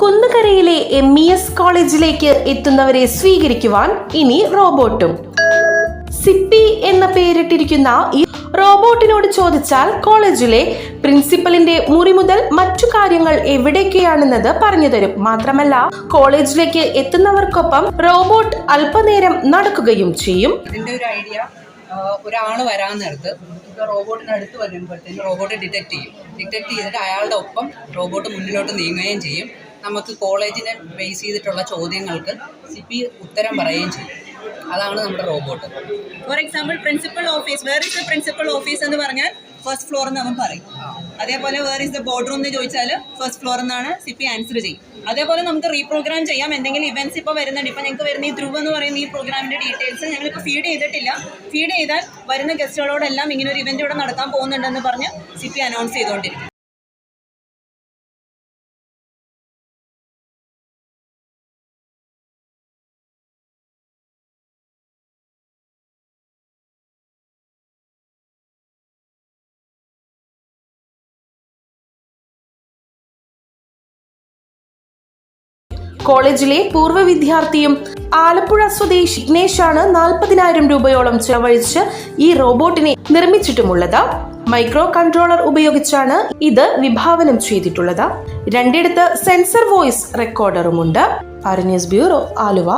കുന്നുകരയിലെ M E S കോളേജിലേക്ക് എത്തുന്നവരെ സ്വീകരിക്കുവാൻ ഇനി റോബോട്ടും. സിപ്പി എന്ന പേരിട്ടിരിക്കുന്ന ഈ റോബോട്ടിനോട് ചോദിച്ചാൽ കോളേജിലെ പ്രിൻസിപ്പലിന്റെ മുറി മുതൽ മറ്റു കാര്യങ്ങൾ എവിടേക്കെയാണെന്നത് പറഞ്ഞു തരും. മാത്രമല്ല കോളേജിലേക്ക് എത്തുന്നവർക്കൊപ്പം റോബോട്ട് അല്പനേരം നടക്കുകയും ചെയ്യും. ഒരാൾ ഒരു ഐഡിയ ഒരാൾ വരാൻ നേരത്ത് റോബോട്ടിന് അടുത്ത് വരുമ്പോഴത്തേന് റോബോട്ട് ഡിറ്റക്ട് ചെയ്യും. ഡിറ്റക്ട് ചെയ്തിട്ട് അയാളുടെ ഒപ്പം റോബോട്ട് മുന്നിലോട്ട് നീങ്ങുകയും ചെയ്യും. നമുക്ക് കോളേജിനെ ബേസ് ചെയ്തിട്ടുള്ള ചോദ്യങ്ങൾക്ക് സി പി ഉത്തരം പറയുകയും ചെയ്യും അതാണ് നമ്മുടെ robot. For example principal office where is the principal office എന്ന് പറഞ്ഞാൽ ഫസ്റ്റ് ഫ്ലോർ എന്ന് അവൻ പറയും. അതേപോലെ where is the board room എന്ന് ചോദിച്ചാൽ ഫസ്റ്റ് ഫ്ലോർ എന്നാണ് സി പി ആൻസർ ചെയ്യും. അതേപോലെ നമുക്ക് റീപ്രോഗ്രാം ചെയ്യാം. എന്തെങ്കിലും ഇവന്റ്സ് ഇപ്പോൾ വരുന്നുണ്ട്. ഇപ്പം ഞങ്ങൾക്ക് വരുന്ന ഈ ധ്രുവ് എന്ന് പറയുന്ന ഈ പ്രോഗ്രാമിന്റെ ഡീറ്റെയിൽസ് ഞങ്ങളിപ്പോൾ ഫീഡ് ചെയ്തിട്ടില്ല. ഫീഡ് ചെയ്താൽ വരുന്ന ഗസ്റ്റുകളോടെല്ലാം ഇങ്ങനെ ഒരു ഇവന്റ് ഇവിടെ നടക്കാൻ പോകുന്നുണ്ടെന്ന് പറഞ്ഞ് സി പി അനൗൺസ് ചെയ്തുകൊണ്ടിരിക്കും. കോളേജിലെ പൂർവ വിദ്യാർത്ഥിയും ആലപ്പുഴ സ്വദേശി വിഘ്നേഷാണ് നാൽപ്പതിനായിരം രൂപയോളം ചെലവഴിച്ച് ഈ റോബോട്ടിനെ നിർമ്മിച്ചിട്ടുമുള്ളത്. മൈക്രോ കൺട്രോളർ ഉപയോഗിച്ചാണ് ഇത് വിഭാവനം ചെയ്തിട്ടുള്ളത്. രണ്ടിടത്ത് sensor voice റെക്കോർഡറുമുണ്ട്. News bureau Aluva.